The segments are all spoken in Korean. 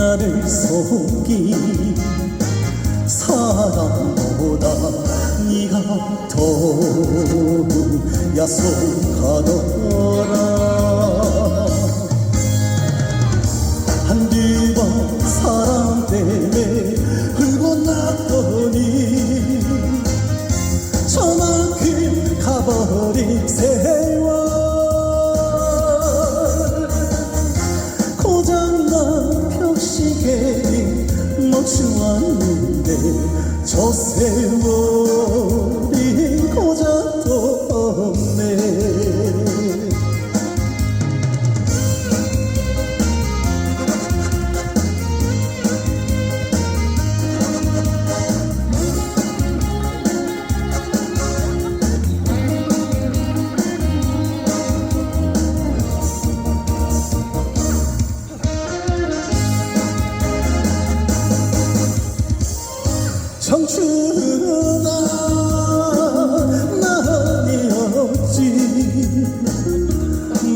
나를 속인 사랑보다 네가 더 야속하더라. 한두 번 사랑 때문에 저 세월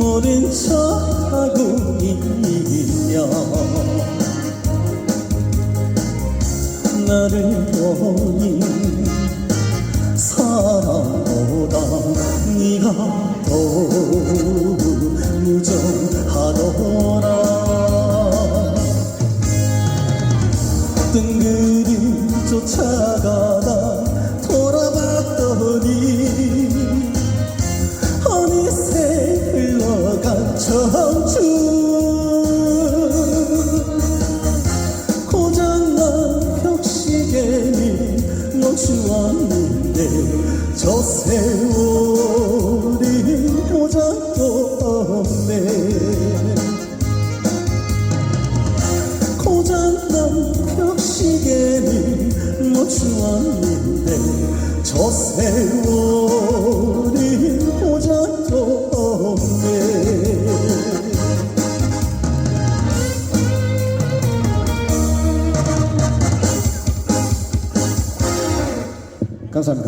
모른 척하고 있냐? 나를 보니 사랑보다 네가 더 무정하더라. 뜬그리 쫓아 없네 고장난 벽시계를 멈추었는데 저 세월이 고작도 없네 감사합니다.